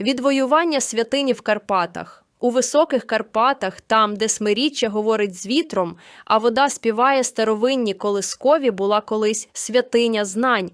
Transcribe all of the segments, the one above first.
Відвоювання святині в Карпатах. У високих Карпатах, там, де смиріччя говорить з вітром, а вода співає старовинні колискові, була колись святиня знань,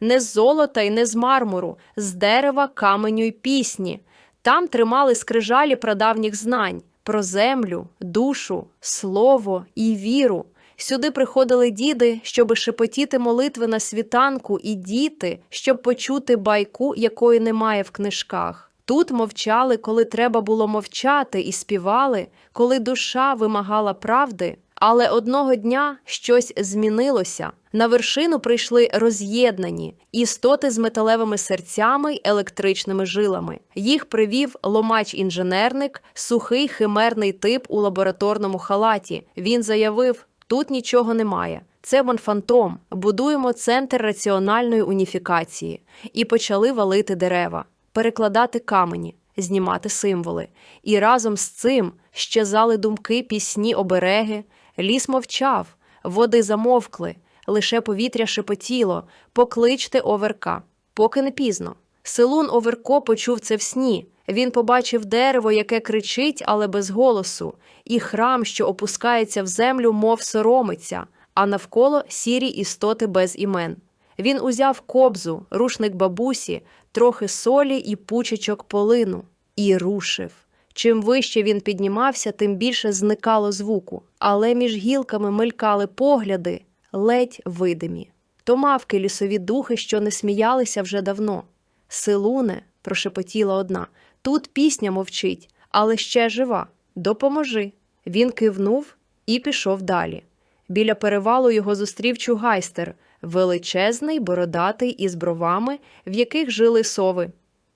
не з золота й не з мармуру, з дерева, каменю й пісні. Там тримали скрижалі прадавніх знань про землю, душу, слово і віру. Сюди приходили діди, щоби шепотіти молитви на світанку, і діти, щоб почути байку, якої немає в книжках. Тут мовчали, коли треба було мовчати, і співали, коли душа вимагала правди. Але одного дня щось змінилося. На вершину прийшли роз'єднані істоти з металевими серцями й електричними жилами. Їх привів ломач-інженерник, сухий химерний тип у лабораторному халаті. Він заявив: тут нічого немає. Це Монфантом. Будуємо центр раціональної уніфікації. І почали валити дерева, перекладати камені, знімати символи. І разом з цим щезали думки, пісні, обереги. Ліс мовчав, води замовкли, лише повітря шепотіло, покличте оверка. Поки не пізно. Силун Оверко почув це в сні. Він побачив дерево, яке кричить, але без голосу, і храм, що опускається в землю, мов соромиться, а навколо сірі істоти без імен. Він узяв кобзу, рушник бабусі, трохи солі і пучечок полину, і рушив. Чим вище він піднімався, тим більше зникало звуку, але між гілками мелькали погляди, ледь видимі. То мавки лісові духи, що не сміялися вже давно. Силуне, прошепотіла одна, тут пісня мовчить, але ще жива. Допоможи. Він кивнув і пішов далі. Біля перевалу його зустрів чугайстер, величезний, бородатий із бровами, в яких жили сови.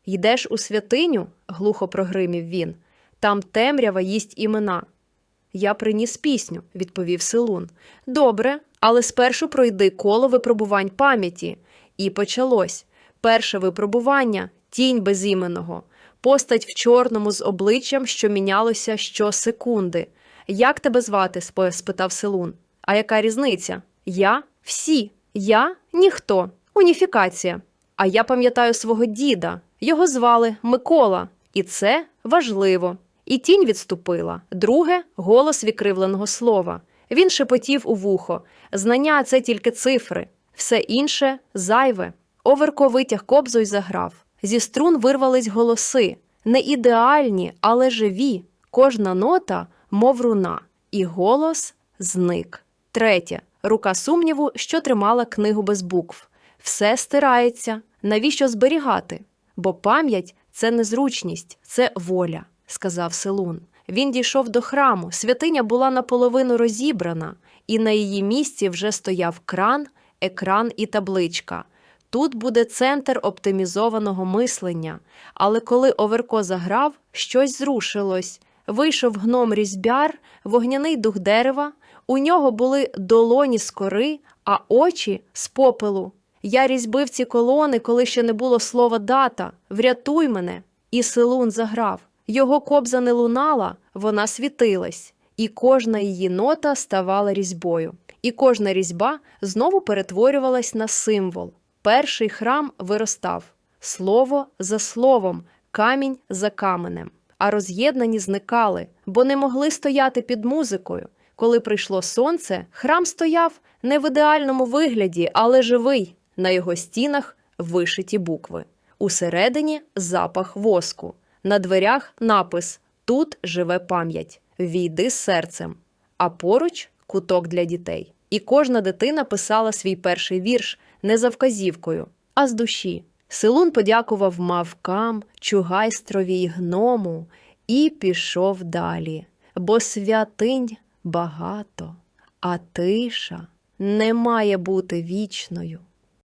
Йдеш у святиню? глухо прогримів він. Там темрява їсть імена. Я приніс пісню, відповів Силун. Добре, але спершу пройди коло випробувань пам'яті. І почалось. Перше випробування тінь безіменного, постать в чорному з обличчям, що мінялося щосекунди. Як тебе звати? спитав Силун. А яка різниця? Я всі. Я ніхто. Уніфікація. А я пам'ятаю свого діда. Його звали Микола, і це важливо. І тінь відступила. Друге голос відкривленого слова. Він шепотів у вухо. Знання це тільки цифри, все інше зайве. Оверко витяг кобзу й заграв. Зі струн вирвались голоси, не ідеальні, але живі. Кожна нота, мов руна, і голос зник. Третє рука сумніву, що тримала книгу без букв. Все стирається. Навіщо зберігати? Бо пам'ять це незручність, це воля, сказав Селун. Він дійшов до храму. Святиня була наполовину розібрана, і на її місці вже стояв кран, екран і табличка. Тут буде центр оптимізованого мислення. Але коли Оверко заграв, щось зрушилось. Вийшов гном різьбяр, вогняний дух дерева. У нього були долоні з кори, а очі з попелу. Я різьбив ці колони, коли ще не було слова дата. Врятуй мене. І Силун заграв. Його кобза не лунала, вона світилась, і кожна її нота ставала різьбою. І кожна різьба знову перетворювалась на символ. Перший храм виростав слово за словом, камінь за каменем. А роз'єднані зникали, бо не могли стояти під музикою. Коли прийшло сонце, храм стояв не в ідеальному вигляді, але живий. На його стінах вишиті букви. Усередині запах воску. На дверях напис Тут живе пам'ять. Війди з серцем. А поруч куток для дітей. І кожна дитина писала свій перший вірш не за вказівкою, а з душі. Силун подякував мавкам, чугайстрові й гному і пішов далі. Бо святинь багато, а тиша не має бути вічною.